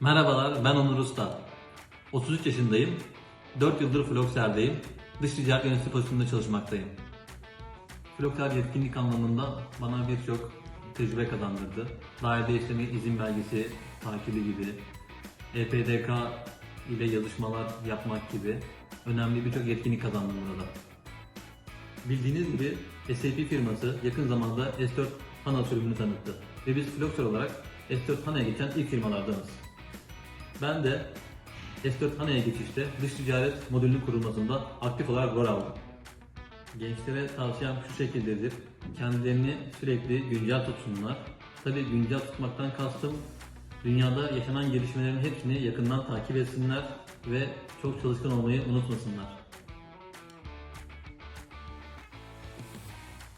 Merhabalar, ben Onur Usta. 33 yaşındayım. 4 yıldır Floxer'deyim. Dış ticaret yöneticisi pozisyonunda çalışmaktayım. Floxer yetkinlik anlamında bana birçok tecrübe kazandırdı. Dairede işlemi izin belgesi takibi gibi, EPDK ile yazışmalar yapmak gibi önemli birçok yetkinlik kazandım burada. Bildiğiniz gibi SAP firması yakın zamanda S4 HANA sürümünü tanıttı ve biz Floxer olarak S4 HANA'ya geçen ilk firmalardanız. Ben de S4 HANA'ya geçişte dış ticaret modülünün kurulmasında aktif olarak rol aldım. Gençlere tavsiyem şu şekildedir. Kendilerini sürekli güncel tutsunlar. Tabii güncel tutmaktan kastım dünyada yaşanan gelişmelerin hepsini yakından takip etsinler ve çok çalışkan olmayı unutmasınlar.